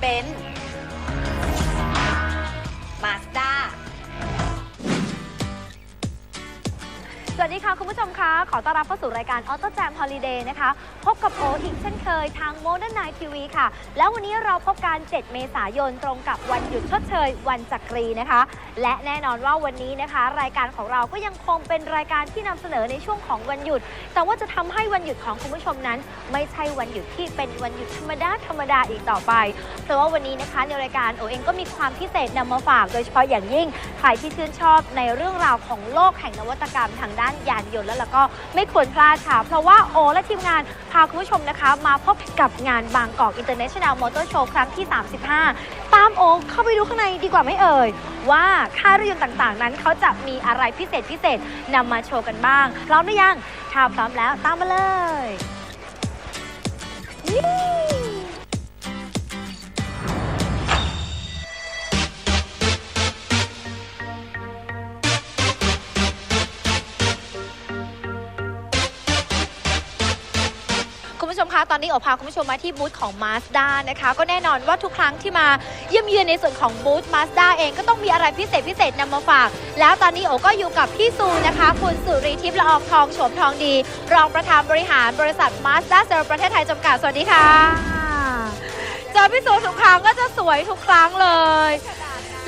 เป็น มคะ ขอต้อนรับเข้าสู่รายการ Auto Jam Holiday นะคะ พบกับโออีกเช่นเคยทาง Modern Night TV ค่ะ แล้ววันนี้เราพบกัน 7 เมษายนตรงกับวันหยุดชดเชย วันจักรีนะคะ และแน่นอนว่าวันนี้นะคะ รายการของเราก็ยังคงเป็นรายการที่นำเสนอในช่วงของวันหยุด แต่ว่าจะทำให้วันหยุดของคุณผู้ชมนั้น ไม่ใช่วันหยุดที่เป็นวันหยุดธรรมดาธรรมดาอีกต่อไป เพราะว่าวันนี้นะคะในรายการโอเองก็มีความพิเศษนำมาฝาก โดยเฉพาะอย่างยิ่งใครที่ชื่นชอบในเรื่องราวของโลกแห่งนวัตกรรมทางด้านยานยนต์แล้วแล้วก็ไม่ควรพลาดค่ะ เพราะว่าโอและทีมงานพาคุณผู้ชมนะคะ มาพบกับงานบางกอกอินเตอร์เนชั่นแนลมอเตอร์โชว์ครั้งที่ 35 ตามโอเข้าไปดูข้างในดีกว่าไม่เอ่ย ว่าค่ายรถยนต์ต่างๆ นั้นเขาจะมีอะไรพิเศษพิเศษนำมาโชว์กันบ้าง พร้อมหรือยังถ้าพร้อมแล้วตามมาเลย ตอนนี้โอพาคุณผู้ชมมาที่บูธของ Mazda นะคะ ก็แน่นอนว่าทุกครั้งที่มาเยี่ยมเยือนในส่วนของบูธ Mazda เองก็ต้องมีอะไรพิเศษพิเศษนำมาฝาก แล้วตอนนี้โอก็อยู่กับพี่ซูนะคะ คุณสุริทิพย์ละอองทองโฉมทองดี รองประธานบริหารบริษัท Mazda c e l ประเทศไทยจำกัด สวัสดีค่ะ เจอพี่ซูทุกครั้งก็จะสวยทุกครั้งเลย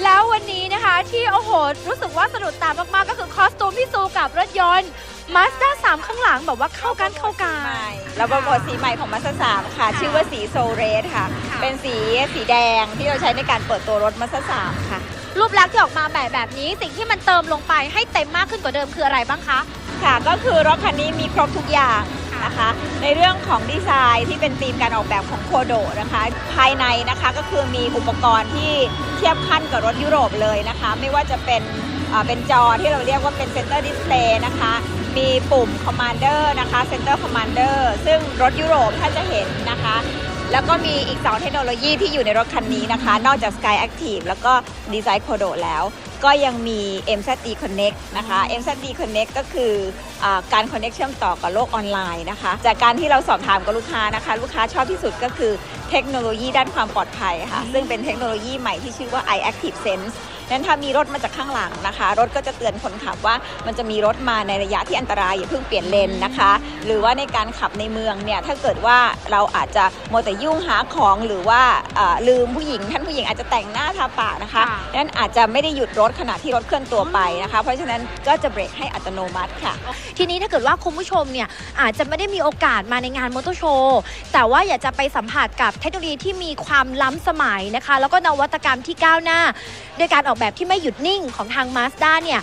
แล้ววันนี้นะคะที่โอ้โหรู้สึกว่าสะดุดตามากๆ ก็คือคอสตูมพี่ซูกับรถยนต์ Mazda 3ข้างหลังแบบว่าเข้ากันเข้ากันเราโปรโมทสีใหม่ของมาสซามค่ะ ชื่อว่าสีโซเรสค่ะค่ะ เป็นสีสีแดงที่เราใช้ในการเปิดตัวรถมาสซามค่ะ รูปลักษณ์ที่ออกมาแบบแบบนี้สิ่งที่มันเติมลงไปให้เต็มมากขึ้นกว่าเดิมคืออะไรบ้างคะ ค่ะก็คือรถคันนี้มีครบทุกอย่าง นะคะ ในเรื่องของดีไซน์ที่เป็นธีมการออกแบบของโคโดนะคะ ภายในนะคะก็คือมีอุปกรณ์ที่เทียบขั้นกับรถยุโรปเลยนะคะ ไม่ว่าจะเป็นเป็นจอที่เราเรียกว่าเป็น Center Display นะคะ มีปุ่มคอมมานเดอร์นะคะเซนเตอร์คอมมานเดอร์ซึ่งรถยุโรปถ้าจะเห็นนะคะ แล้วก็มีอีก 2 เทคโนโลยีที่อยู่ในรถคันนี้นะคะ นอกจาก Sky Active แล้วก็ Design Codo แล้ว ก็ยังมี MZD Connect นะคะ MZD Connect ก็คืออการ connect เชื่อมต่อกับโลกออนไลน์นะคะ จากการที่เราสอบถามกับลูกค้านะคะ ลูกค้าชอบที่สุดก็คือเทคโนโลยีด้านความปลอดภัยค่ะ ซึ่งเป็นเทคโนโลยีใหม่ที่ชื่อว่า iActive Sense นั้นถ้ามีรถมาจากข้างหลังนะคะ รถก็จะเตือนคนขับว่ามันจะมีรถมาในระยะที่อันตรายอย่าเพิ่งเปลี่ยนเลนนะคะ หรือว่าในการขับในเมืองเนี่ยถ้าเกิดว่าเราอาจจะมัวแต่ยุ่งหาของหรือว่าเอ่อลืมผู้หญิง ท่านผู้หญิงอาจจะแต่งหน้าทาปากนะคะค่ะนั้นอาจจะไม่ได้หยุดรถขณะที่รถเคลื่อนตัวไปนะคะ เพราะฉะนั้นก็จะเบรกให้อัตโนมัติค่ะ ทีนี้ถ้าเกิดว่าคุณผู้ชมเนี่ยอาจจะไม่ได้มีโอกาสมาในงานมอเตอร์โชว์แต่ว่าอยากจะไปสัมผัสกับเทคโนโลยีที่มีความล้ำสมัยนะคะ แล้วก็นวัตกรรมที่ก้าวหน้าโดยการออกแบบที่ไม่หยุดนิ่งของทาง Mazda เนี่ย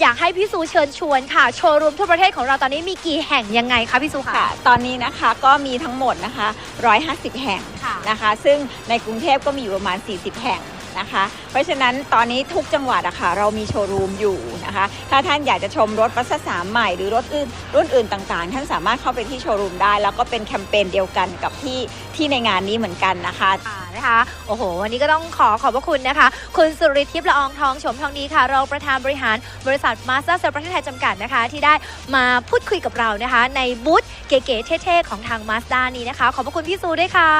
อยากให้พี่ซูเชิญชวนค่ะ โชว์รูมทั่วประเทศของเราตอนนี้มีกี่แห่งยังไงคะพี่ซูคะค่ะ ตอนนี้นะคะก็มีทั้งหมดนะคะ 150 แห่งค่ะนะคะ ซึ่งในกรุงเทพก็มีอยู่ประมาณ 40 แห่ง นะคะ เพราะฉะนั้นตอนนี้ทุกจังหวัดอะค่ะเรามีโชว์รูมอยู่นะคะ ถ้าท่านอยากจะชมรถบัสสามใหม่หรือรถอื่นรุ่นอื่นต่างๆ ท่านสามารถเข้าไปที่โชว์รูมได้ แล้วก็เป็นแคมเปญเดียวกันกับที่ที่ในงานนี้เหมือนกันนะคะค่ะนะคะโอ้โห วันนี้ก็ต้องขอขอบพระคุณนะคะ คุณสุริทิพย์ละอองทองโฉมทองดีค่ะรองประธานบริหารบริษัทมาสเตอร์เซลประเทศไทยจำกัดนะคะ ที่ได้มาพูดคุยกับเรานะคะ ในบูธเก๋ๆเท่ๆของทางมาสด้านี้นะคะ ขอบพระคุณพี่ซูด้วยค่ะ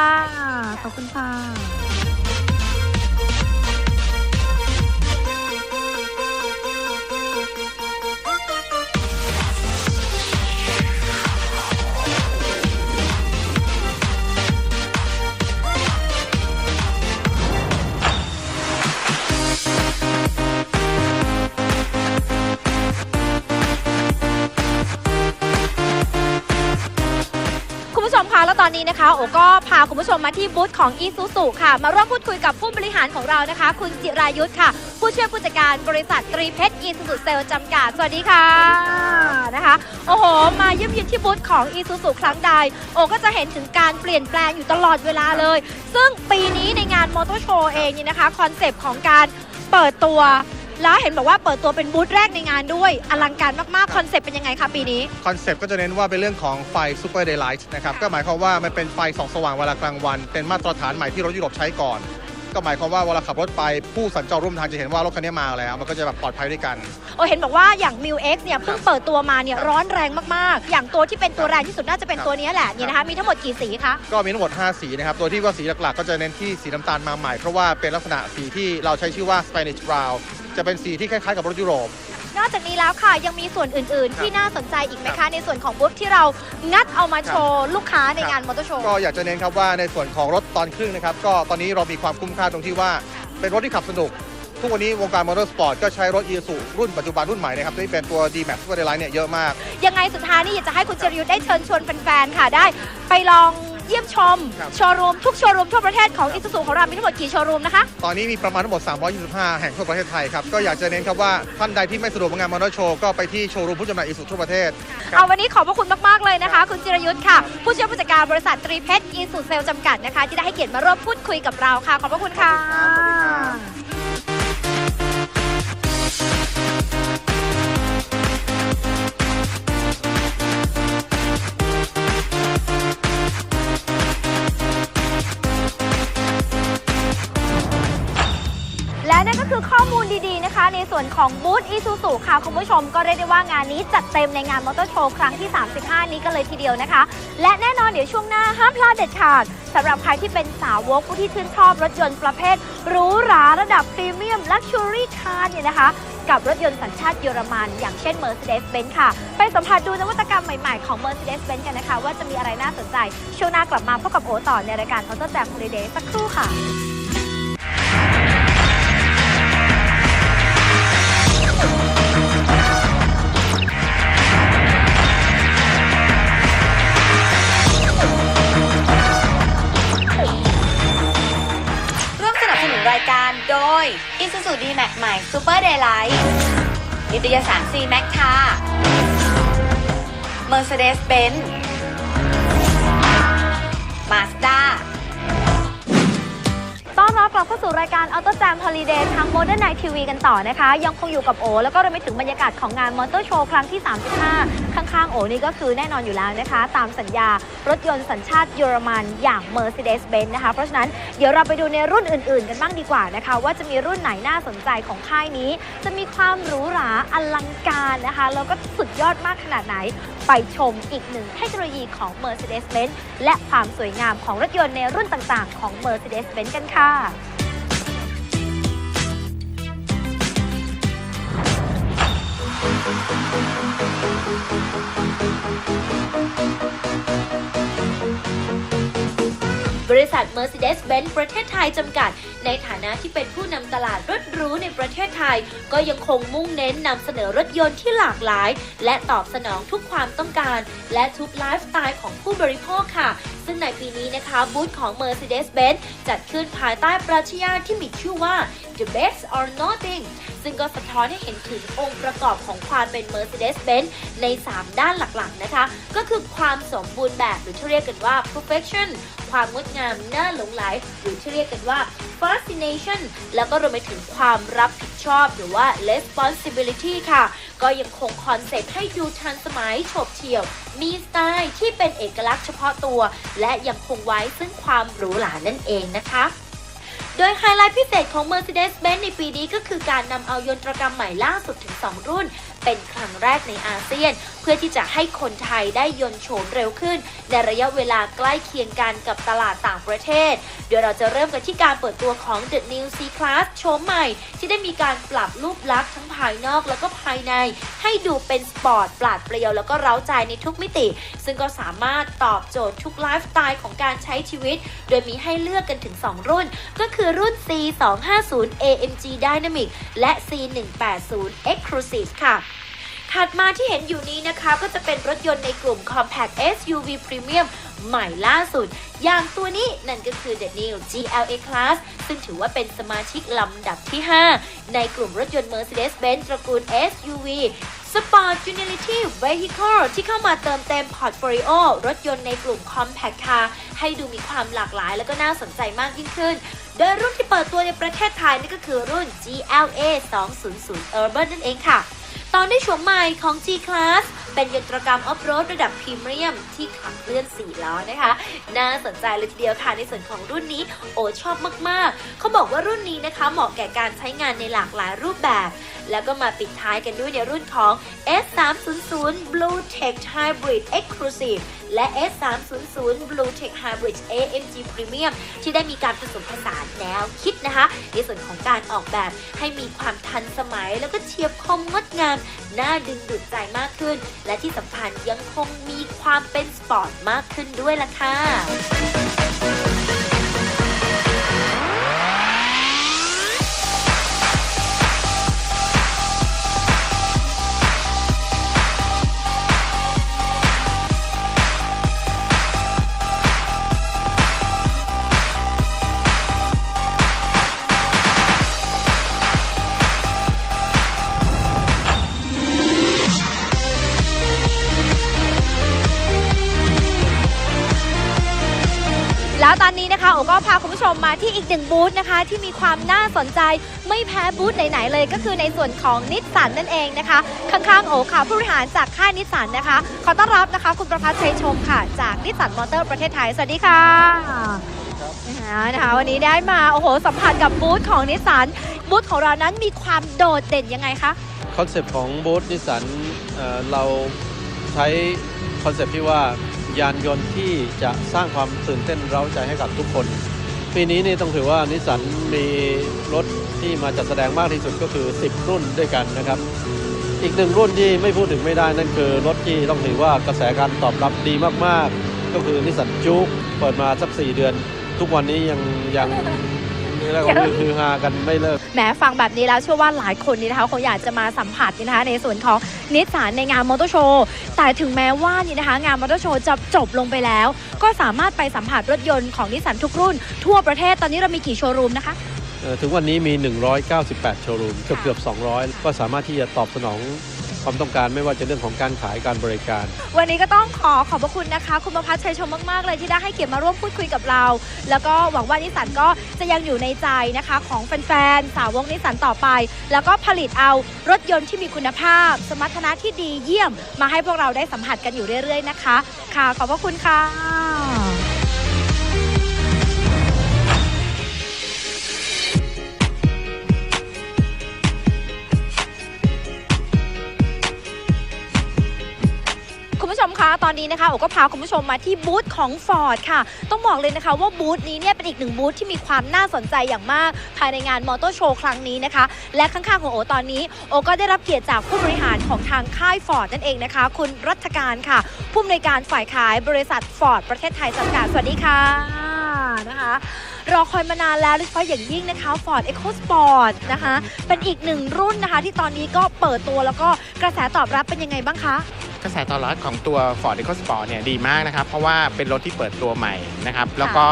ขอบคุณค่ะ อนนี้นะคะโอก็พาคุณผู้ชมมาที่บูธของ e s u s u ค่ะ มาร่วมพูดคุยกับผู้บริหารของเรานะคะ คุณจิรายุทธ์ค่ะ ผู้ช่วยผู้จัดการบริษัทตรีเพชร e s u s u เซลจำกัด สวัสดีค่ะนะคะ โอ้โห มาเยี่ยมเยียนที่บูธของ e s u s u ครั้งใด โอก็จะเห็นถึงการเปลี่ยนแปลงอยู่ตลอดเวลาเลย ซึ่งปีนี้ในงานมอเตอร์โชว์เองนี่นะคะคอนเซปต์ของการเปิดตัว แล้วเห็นบอกว่าเปิดตัวเป็นบูธแรกในงานด้วย อลังการมากๆ คอนเซปต์เป็นยังไงคะปีนี้ คอนเซปต์ก็จะเน้นว่าเป็นเรื่องของไฟ Super Daylight นะครับ ก็หมายความว่ามันเป็นไฟส่องสว่างเวลากลางวัน เป็นมาตรฐานใหม่ที่รถยุโรปใช้ก่อน ก็หมายความว่าเวลาขับรถไปผู้สัญจรร่วมทางจะเห็นว่ารถคันนี้มาแล้ว มันก็จะแบบปลอดภัยด้วยกัน โอ้เห็นบอกว่าอย่าง m ิ X เนี่ยเพิ่งเปิดตัวมาเนี่ยร้อนแรงมากๆ อย่างตัวที่เป็นตัวแรงที่สุดน่าจะเป็นครับตัวนี้แหละนี่นะคะมีทั้งหมดกี่สีคะ ก็มีทั้งหมด 5 สีนะครับ ตัวที่ว่าสีหลักๆ ก็จะเน้นที่สีน้ำตาลมาใหม่ เพราะว่าเป็นลักษณะสีที่เราใช้ชื่อว่า Spanish Brown จะเป็นสีที่คล้ายๆกับรถยุโรป นอกจากนี้แล้วค่ะยังมีส่วนอื่น ๆ ที่น่าสนใจอีกไหมครัคะบในส่วนของบูธที่เรางัดเอามาครับโชว์ลูกค้าในครับงานมอเตอร์โชว์ ก็อยากจะเน้นครับว่าในส่วนของรถตอนครึ่งนะครับ ก็ตอนนี้เรามีความคุ้มค่าตรงที่ว่าเป็นรถที่ขับสนุก ทุกวันนี้วงการมอเตอร์สปอร์ตก็ใช้รถ e ีซูรุ่นปัจจุบันรุ่นใหม่นะครับที่เป็นตัว D-Max Super Daylight เนี่ยเยอะมาก ยังไงสุดท้ายนี่อยากจะให้คุณจริยุทธ์ได้เชิญชวนแฟน ๆ ค่ะได้ ไปลอง เยี่ยมชม ครับ โชว์รูมทุกโชว์รูมทั่วประเทศของอิ u ซูของเรา มีทั้งหมดกี่โชว์รูมนะคะ ตอนนี้มีประมาณทั้งหมด 325 แห่งทั่วประเทศไทยครับ ก็อยากจะเน้นครับว่าท่านใดที่ไม่สะดวกมางานมอเตอร์โชว์ ก็ไปที่โชว์รูมผู้จำหน่ายอีสุทั่วประเทศครับเอาวันนี้ขอบพระคุณมาก ๆ เลยนะคะ คุณจิรยุทธ์ค่ะ ผู้ช่วยผู้จัดการบริษัทตรีเพชรอีสุเซลจำกัดนะคะ ที่ได้ให้เกียรติมาร่วมพูดคุยกับเราค่ะ ขอบพระคุณค่ะ คือข้อมูลดีๆนะคะ ในส่วนของบูธอีซูซูค่ะ คุณผู้ชมก็เรียกได้ว่างานนี้จัดเต็มในงานมอเตอร์โชว์ครั้งที่ 35 นี้กันเลยทีเดียวนะคะ และแน่นอนเดี๋ยวช่วงหน้าห้ามพลาดเด็ดขาดสำหรับใครที่เป็นสาวกผู้ที่ชื่นชอบรถยนต์ประเภทหรูหราระดับพรีเมียมลักชัวรี่คาร์เนี่ยนะคะ กับรถยนต์สัญชาติเยอรมัน อย่างเช่น Mercedes-Benz ค่ะ ไปสัมผัสดูนวัตกรรมใหม่ๆของ Mercedes-Benz กันนะคะ ว่าจะมีอะไรน่าสนใจ ช่วงหน้ากลับมาพบกับโอต่อในรายการ Auto Jam Holiday สักครู่ค่ะ ย Isuzu D-Max ใหม่ Super Daylight นิตยสาร C-Max ค่ะ Mercedes-Benz Mazda ต้อนรับกลับเข้าสู่รายการ Auto Jam Holiday ทาง Modern Night TV กันต่อนะคะ ยังคงอยู่กับโอ แล้วก็รวมไปถึงบรรยากาศของงานมอเตอร์โชว์ครั้งที่ 35 ข้างๆ โอนี่ก็คือแน่นอนอยู่แล้วนะคะ ตามสัญญารถยนต์สัญชาติเยอรมันอย่าง Mercedes-Benz นะคะ เพราะฉะนั้นเดี๋ยวเราไปดูในรุ่นอื่นๆ กันบ้างดีกว่านะคะ ว่าจะมีรุ่นไหนน่าสนใจของค่ายนี้ จะมีความหรูหราอลังการนะคะแล้วก็สุดยอดมากขนาดไหน ไปชมอีกหนึ่งเทคโนโลยีของ Mercedes-Benz และความสวยงามของรถยนต์ในรุ่นต่างๆ ของ Mercedes-Benz กันค่ะ บริษัท Mercedes-Benz ประเทศไทยจำกัด ในฐานะที่เป็นผู้นำตลาดรถหรูในประเทศไทย ก็ยังคงมุ่งเน้นนำเสนอรถยนต์ที่หลากหลาย และตอบสนองทุกความต้องการ และทุกไลฟ์สไตล์ของผู้บริโภคค่ะ ซึ่งในปีนี้นะคะบูธของ Mercedes-Benz จัดขึ้นภายใต้ปรัชญาที่มีชื่อว่า The Best or Nothing ซึ่งก็สะท้อนให้เห็นถึงองค์ประกอบของความเป็น Mercedes-Benz ใน 3 ด้านหลักๆนะคะ ก็คือความสมบูรณ์แบบหรือที่เรียกกันว่า perfection ความงดงามน่าหลงไหลหรือที่เรียกกันว่า fascination แล้วก็รวมไปถึงความรับผิดชอบหรือว่า responsibility ค่ะ ก็ยังคงคอนเซ็ปต์ให้ดูทันสมัยโฉบเฉี่ยว มีสไตล์ที่เป็นเอกลักษณ์เฉพาะตัว และยังคงไว้ซึ่งความหรูหรานั่นเองนะคะโดยไฮไลท์พิเศษของ Mercedes-Benz ในปีนี้ก็คือการนำเอายนตรกรรมใหม่ล่าสุดถึง 2 รุ่น เป็นครั้งแรกในอาเซียน เพื่อที่จะให้คนไทยได้ยนโฉมเร็วขึ้น ในระยะเวลาใกล้เคียงกันกับตลาดต่างประเทศ เดี๋ยวเราจะเริ่มกันที่การเปิดตัวของ The New C-Class โฉมใหม่ ที่ได้มีการปรับรูปลักษณ์ทั้งภายนอกแล้วก็ภายใน ให้ดูเป็นสปอร์ตปราดเปรียวแล้วก็เร้าใจในทุกมิติ ซึ่งก็สามารถตอบโจทย์ทุกไลฟ์สไตล์ของการใช้ชีวิต โดยมีให้เลือกกันถึง 2 รุ่น ก็คือรุ่น C250 AMG Dynamic และ C180 Exclusive ค่ะ ถัดมาที่เห็นอยู่นี้นะคะก็จะเป็นรถยนต์ในกลุ่ม Compact SUV Premium ใหม่ล่าสุด อย่างตัวนี้นั่นก็คือ The New GLA Class ซึ่งถือว่าเป็นสมาชิกลำดับที่ 5 ในกลุ่มรถยนต์ Mercedes-Benz ตระกูล SUV Sport Utility Vehicle ที่เข้ามาเติมเต็มพอร์ตโฟลิโอรถยนต์ในกลุ่ม Compact Car ให้ดูมีความหลากหลายและก็น่าสนใจมากยิ่งขึ้น โดยรุ่นที่เปิดตัวในประเทศไทยนี่ก็คือรุ่น GLA 200 Urban นั่นเองค่ะ ตอนได้ชมใหม่ของ G-Class เป็นยนตรกรรมออฟโรดระดับพรีเมียมที่ขับเคลื่อน4ล้อนะคะ น่าสนใจเลยทีเดียวค่ะในส่วนของรุ่นนี้โอชอบมากๆ เขาบอกว่ารุ่นนี้นะคะเหมาะแก่การใช้งานในหลากหลายรูปแบบ แล้วก็มาปิดท้ายกันด้วยในรุ่นของ S300 Blue Tech Hybrid Exclusive และ S300 Blue Tech Hybrid AMG Premium ที่ได้มีการผสมผสานแนวคิดนะคะ ในส่วนของการออกแบบให้มีความทันสมัยแล้วก็เฉียบคมงดงาม น่าดึงดูดใจมากขึ้น และที่สำคัญยังคงมีความเป็นสปอร์ตมากขึ้นด้วยล่ะค่ะาคุณผู้ชมมาที่อีกหนึ่งบูธนะคะ ที่มีความน่าสนใจไม่แพ้บูธไหนๆเลย ก็คือในส่วนของนิสสันนั่นเองนะคะ ข้างๆโอค่ะผู้บริหารจากค่ายนิสสันนะคะ ขอต้อนรับนะคะ คุณประพัฒน์ชัยชมค่ะ จากนิสสันมอเตอร์ประเทศไทย สวัสดีค่ะนะคะนะคะวันนี้ได้มาโอ้โหสัมผัสกับบูธของนิสสันบูธของเรานั้นมีความโดดเด่นยังไงคะคอนเซปต์ของบูธนิสสันเราใช้คอนเซปต์ที่ว่ายานยนต์ที่จะสร้างความตื่นเต้นเร้าใจให้กับทุกคน ปีนี้นี่ต้องถือว่านิสสันมีรถที่มาจัดแสดงมากที่สุดก็คือ 10 รุ่นด้วยกันนะครับ อีกหนึ่งรุ่นที่ไม่พูดถึงไม่ได้นั่นคือ รถที่ต้องถือว่ากระแสการตอบรับดีมากๆ ก็คือนิสสันจู๊กเปิดมาสัก 4 เดือน ทุกวันนี้ยังยัง เรียกว่าคือฮากันไม่เลิกแหมฟังแบบนี้แล้วเชื่อว่าหลายคนนี่นะคะคงอยากจะมาสัมผัสนี่นะคะ ในส่วนของนิสสันในงานมอเตอร์โชว์แต่ถึงแม้ว่านี่นะคะ งานมอเตอร์โชว์จะจบลงไปแล้ว ก็สามารถไปสัมผัสรถยนต์ของนิสสันทุกรุ่น ทั่วประเทศตอนนี้เรามีกี่โชว์รูมนะคะเอ่อถึงวันนี้มี 198 โชว์รูมเกือบเกือบ 200 ก็สามารถที่จะตอบสนอง ความต้องการไม่ว่าจะเรื่องของการขายการบริการ วันนี้ก็ต้องขอขอบพระคุณนะคะ คุณประพัฒน์ชัยชมมาก ๆ เลยที่ได้ให้เกียรติมาร่วมพูดคุยกับเรา แล้วก็หวังว่านิสสันก็จะยังอยู่ในใจนะคะ ของแฟนๆสาวกนิสสันต่อไป แล้วก็ผลิตเอารถยนต์ที่มีคุณภาพ สมรรถนะที่ดีเยี่ยม มาให้พวกเราได้สัมผัสกันอยู่เรื่อย ๆ นะคะ ค่ะขอบพระคุณค่ะ ผู้ชมคะตอนนี้นะคะโอก็พาคุณผู้ชมมาที่บูธของ Ford ค่ะ ต้องบอกเลยนะคะว่าบูธนี้เนี่ยเป็นอีกหนึ่งบูธที่มีความน่าสนใจอย่างมาก ภายในงานมอเตอร์โชว์ครั้งนี้นะคะ และข้างๆของโอตอนนี้โอก็ได้รับเกียรติจากผู้บริหารของทางค่าย Ford นั่นเองนะคะ คุณรัฐการค่ะ ผู้อำนวยการฝ่ายขายบริษัท Ford ประเทศไทยจำกัดสวัสดีค่ะนะคะรอคอยมานานแล้วโดยเฉพาะอย่างยิ่งนะคะ Ford EcoSport นะคะ เป็นอีกหนึ่งรุ่นนะคะ ที่ตอนนี้ก็เปิดตัวแล้วก็กระแสตอบรับเป็นยังไงบ้างคะ กระแสตอบรับของตัว Ford EcoSport เนี่ยดีมากนะครับ เพราะว่าเป็นรถที่เปิดตัวใหม่นะครับ แล้วก็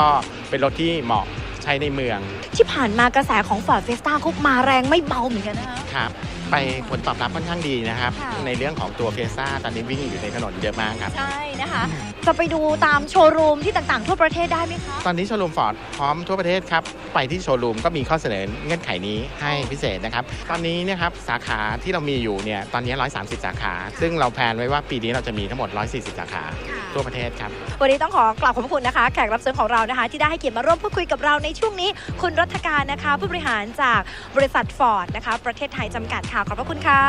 เป็นรถที่เหมาะใช้ในเมือง ที่ผ่านมากระแสของ Ford Fiesta ก็มาแรงไม่เบาเหมือนกันนะคะครับไปผลตอบรับค่อนข้างดีนะครับ ค่ะ ในเรื่องของตัวเฟซ่าตอนนี้วิ่งอยู่ในถนนเยอะมากครับ ใช่นะคะ จะไปดูตามโชว์รูมที่ต่างๆ ทั่วประเทศได้ไหมคะ ตอนนี้โชว์รูมฟอร์ดพร้อมทั่วประเทศครับ ไปที่โชว์รูมก็มีข้อเสนอเงื่อนไขนี้ให้พิเศษนะครับ ตอนนี้เนะครับสาขาที่เรามีอยู่เนี่ยตอนนี้ 130 สาขา ซึ่งเราแพลนไว้ว่าปีนี้เราจะมีทั้งหมด 140 สาขาทั่วประเทศครับ วันนี้ต้องขอกราบขอบพระคุณนะคะ แขกรับเชิญของเรานะคะ ที่ได้ให้เกียรติมาร่วมพูดคุยกับเราในช่วงนี้ คุณรัฐการนะคะ ผู้บริหารจากบริษัท Ford นะคะ ประเทศไทยจำกัดค่ะ ขอบพระคุณค่ะ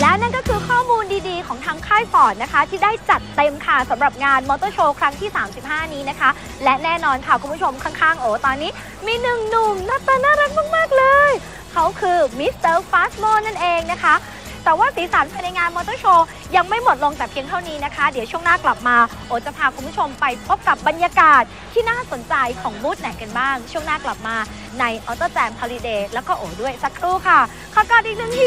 และนั่นก็คือข้อมูลดีๆ ของทางค่ายฟอร์ดนะคะ ที่ได้จัดเต็มค่ะสำหรับงานมอเตอร์โชว์ครั้งที่ 35 นี้นะคะ และแน่นอนค่ะ คุณผู้ชมข้างๆ โอตอนนี้ มีหนึ่งหนุ่มหน้าตาน่ารักมาก ๆ เลย เขาคือมิสเตอร์ฟาสโมนั่นเองนะคะ แต่ว่าสีสันภายในงานมอเตอร์โชว์ ยังไม่หมดลงแต่เพียงเท่านี้นะคะ เดี๋ยวช่วงหน้ากลับมา โอจะพาคุณผู้ชมไปพบกับบรรยากาศที่น่าสนใจของบูธไหนกันบ้าง ช่วงหน้ากลับมาในออโต้แจมฮอลิเดย์แล้วก็โอด้วยสักครู่ค่ะขอกอดอีกหนึ่งที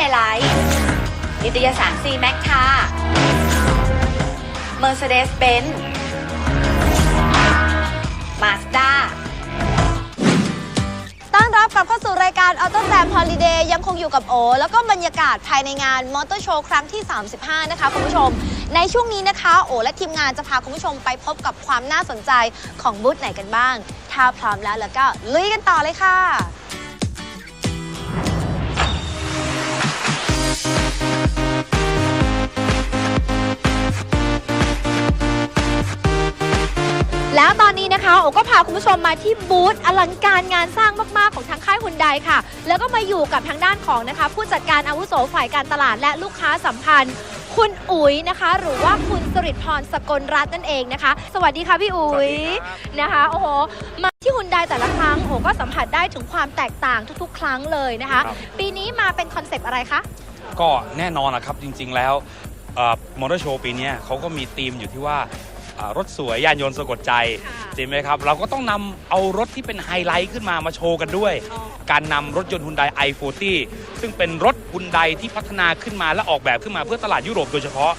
ร่วมสนับสนุนรายการโดย Isuzu D-Max ใหม่ Super Daylight นิตยสาร C Max ค่ะ Mercedes-Benz Mazda ต้อนรับกลับเข้าสู่รายการ Auto Jam Holiday ยังคงอยู่กับโอ แล้วก็บรรยากาศภายในงานมอเตอร์โชว์ครั้งที่ 35 นะคะคุณผู้ชม ในช่วงนี้นะคะ โอและทีมงานจะพาคุณผู้ชมไปพบกับความน่าสนใจของบูธไหนกันบ้าง ถ้าพร้อมแล้วแล้วก็ลุยกันต่อเลยค่ะ ก็พาคุณผู้ชมมาที่บูธอลังการงานสร้างมากๆของทางค่ายฮุนไดค่ะ แล้วก็มาอยู่กับทางด้านของนะคะ ผู้จัดการอาวุโสฝ่ายการตลาดและลูกค้าสัมพันธ์ คุณอุ๋ยนะคะ หรือว่าคุณสริตพรสกลรัตน์นั่นเองนะคะ สวัสดีค่ะพี่อุ๋ยนะคะโอ้โหมาที่ฮุนไดแต่ละครั้งโอ้ก็สัมผัสได้ถึงความแตกต่างทุก ๆ ครั้งเลยนะคะ ครับ ปีนี้มาเป็นคอนเซปต์อะไรคะ ก็แน่นอนนะครับจริงๆแล้วมอเตอร์โชว์ปีเนี้ยเขาก็มีธีมอยู่ที่ว่า อ่ารถสวยยานยนต์สะกดใจค่ะจริงไหมครับ เราก็ต้องนำเอารถที่เป็นไฮไลท์ขึ้นมามาโชว์กันด้วยการนำรถยนต์ฮุนได i40 ซึ่งเป็นรถฮุนไดที่พัฒนาขึ้นมาและออกแบบขึ้นมาเพื่อตลาดยุโรปโดยเฉพาะ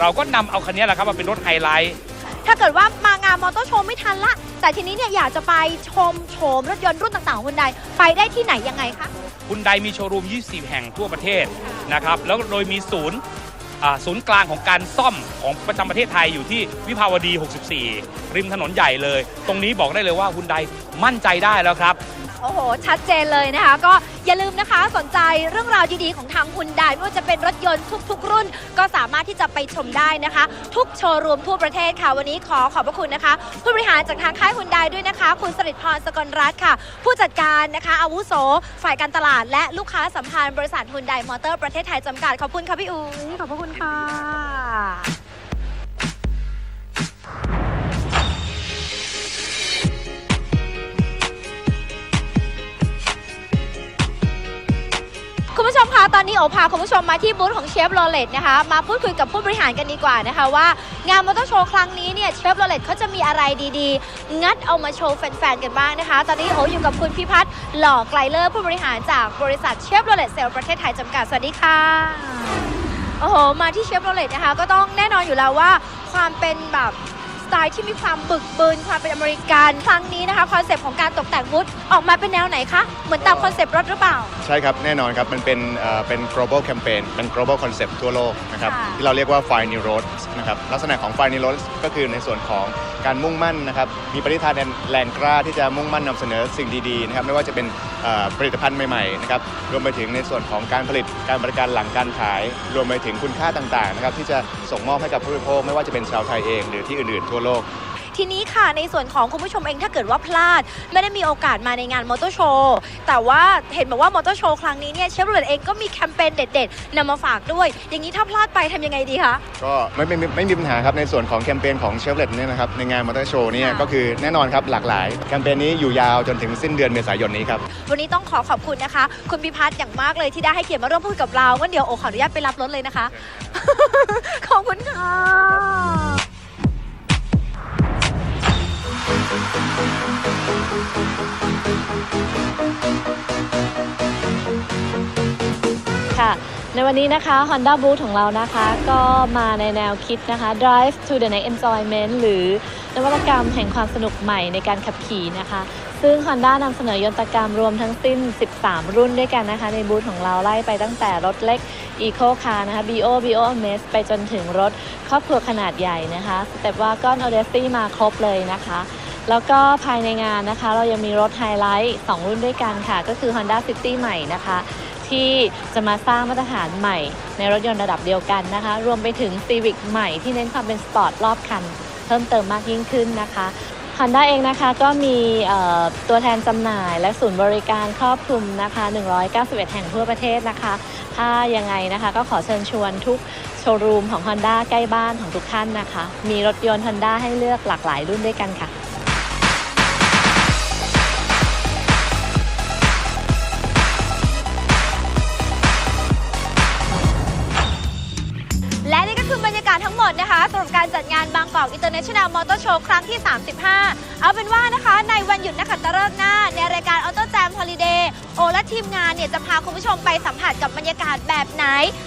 เราก็นำเอาคันนี้แหละครับมาเป็นรถไฮไลท์ ถ้าเกิดว่ามางานมอเตอร์โชว์ไม่ทันละ แต่ทีนี้เนี่ยอยากจะไปชมโฉมรถยนต์รุ่นต่างๆของฮุนไดไปได้ที่ไหนยังไงคะฮุนไดมีโชว์รูม 24 แห่งทั่วประเทศนะครับ แล้วโดยมีศูนย์อ่า ศูนย์กลางของการซ่อมของประจำประเทศไทยอยู่ที่วิภาวดี 64 ริมถนนใหญ่เลย ตรงนี้บอกได้เลยว่าฮุนไดมั่นใจได้แล้วครับ โอ้โห ชัดเจนเลยนะคะ ก็ อย่าลืมนะคะสนใจเรื่องราวดีๆของทางฮุนไดไม่ว่าจะเป็นรถยนต์ทุก ๆ รุ่น ก็สามารถที่จะไปชมได้นะคะ ทุกโชว์รูมทั่วประเทศค่ะ วันนี้ขอขอบพระคุณนะคะ ผู้บริหารจากทางค่ายฮุนไดด้วยนะคะ คุณสริตพรสกลรัตน์ค่ะ ผู้จัดการนะคะ อาวุโส ฝ่ายการตลาด และลูกค้าสัมพันธ์บริษัทฮุนไดมอเตอร์ประเทศไทยจำกัดขอบคุณค่ะพี่อุ้ยขอบพระคุณค่ะ คุณผู้ชมคะตอนนี้โอพาคุณผู้ชมมาที่บูธของเชฟโรเลตนะคะ มาพูดคุยกับผู้บริหารกันดีกว่านะคะว่างานมอเตอร์โชว์ครั้งนี้เนี่ยเชฟโรเลตเขาจะมีอะไรดีๆ งัดเอามาโชว์แฟนๆกันบ้างนะคะ ตอนนี้โออยู่กับคุณพิพัฒน์หล่อไกลเลอร์ผู้บริหารจากบริษัทเชฟโรเลตเซลประเทศไทยจำกัดสวัสดีค่ะโอ้โหมาที่เชฟโรเลตนะคะ ก็ต้องแน่นอนอยู่แล้วว่าความเป็นแบบ สไตล์ที่มีความบึกบึนความเป็นอเมริกัน ครั้งนี้นะคะคอนเซปต์ของการตกแต่งบูธออกมาเป็นแนวไหนคะ เหมือนตามคอนเซปต์รถหรือเปล่า ใช่ครับ แน่นอนครับ มันเป็นเอ่อเป็น global campaign เป็น global concept ทั่วโลกนะครับค่ะ ที่เราเรียกว่า Fire New Roads นะครับลักษณะของ Fire New Roads ก็คือในส่วนของการมุ่งมั่นนะครับมีปณิธานแรงกล้าที่จะมุ่งมั่นนำเสนอสิ่งดีๆนะครับไม่ว่าจะเป็นเอ่อผลิตภัณฑ์ใหม่ๆนะครับรวมไปถึงในส่วนของการผลิตการบริการหลังการขาย รวมไปถึงคุณค่าต่างๆนะครับที่จะส่งมอบให้กับผู้บริโภคไม่ว่าจะเป็นชาวไทยเอง หรือที่อื่นๆทั่วโลก ทีนี้ค่ะในส่วนของคุณผู้ชมเองถ้าเกิดว่าพลาด ไม่ได้มีโอกาสมาในงานมอเตอร์โชว์แต่ว่าเห็นบอกว่ามอเตอร์โชว์ครั้งนี้เนี่ยเชฟโรเลตเองก็มีแคมเปญเด็ดๆนำมาฝากด้วย อย่างนี้ถ้าพลาดไปทำยังไงดีคะ ก็ไม่ไม่ไม่ไม่มีปัญหาครับในส่วนของแคมเปญของเชฟเลตเนี่ยนะครับในงานมอเตอร์โชว์เนี่ยค่ะ ก็คือแน่นอนครับหลากหลาย แคมเปญนี้อยู่ยาวจนถึงสิ้นเดือนเมษายนนี้ครับ วันนี้ต้องขอขอบคุณนะคะ คุณพิพัฒน์อย่างมากเลยที่ได้ให้เกียรติมาร่วมพูดกับเรางั้นเดี๋ยวโอขออนุญาตไปรับรถเลยนะคะ ขอบคุณค่ะ ค่ะ ในวันนี้นะคะ Honda Boot ของเรานะคะ ก็มาในแนวคิดนะคะ Drive to the next enjoyment หรือนวัตกรรมแห่งความสนุกใหม่ในการขับขี่นะคะ ซึ่ง Honda นำเสนอยนตกรรมรวมทั้งสิ้น 13 รุ่นด้วยกันนะคะ ในบูธของเราไล่ไปตั้งแต่รถเล็ก Eco Car นะคะ BO BO Amaze ไปจนถึงรถครอบครัวขนาดใหญ่นะคะ Step Wagon Odyssey มาครบเลยนะคะ แล้วก็ภายในงานนะคะ เรายังมีรถไฮไลท์2 รุ่นด้วยกันค่ะ ก็คือ Honda City ใหม่นะคะ ที่จะมาสร้างมาตรฐานใหม่ ในรถยนต์ระดับเดียวกันนะคะ รวมไปถึง Civic ใหม่ที่เน้นความเป็นสปอร์ตรอบคัน เพิ่มเติมมากยิ่งขึ้นนะคะ Honda เองนะคะก็มีตัวแทนจำหน่ายและศูนย์บริการครอบคลุมนะคะ 191 แห่งทั่วประเทศนะคะ ถ้ายังไงนะคะก็ขอเชิญชวนทุกโชว์รูมของ Honda ใกล้บ้านของทุกท่านนะคะ มีรถยนต์ Honda ให้เลือกหลากหลายรุ่นด้วยกันค่ะ สำหรับการจัดงานบางกอกอินเตอร์เนชั่นแนลมอเตอร์โชว์ครั้งที่ 35 เอาเป็นว่านะคะในวันหยุดนักขัตฤกษ์หน้าในรายการออโต้ มฮอลิเดย์โอและทีมงานเนี่ยจะพาคุณผู้ชมไปสัมผัสกับบรรยากาศแบบไหน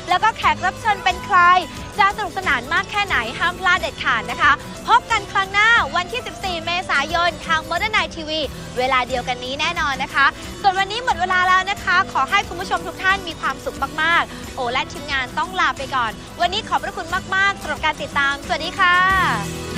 แล้วก็แขกรับเชิญเป็นใคร จะสนุกสนานมากแค่ไหนห้ามพลาดเด็ดขาดนะคะ พบกันครั้งหน้าวันที่ 14 เมษายน ทาง Modern Night TV เวลาเดียวกันนี้แน่นอนนะคะ ส่วนวันนี้หมดเวลาแล้วนะคะ ขอให้คุณผู้ชมทุกท่านมีความสุขมากๆ โอและทีมงานต้องลาไปก่อน วันนี้ขอบพระคุณมากๆสำหรับการติดตาม สวัสดีค่ะ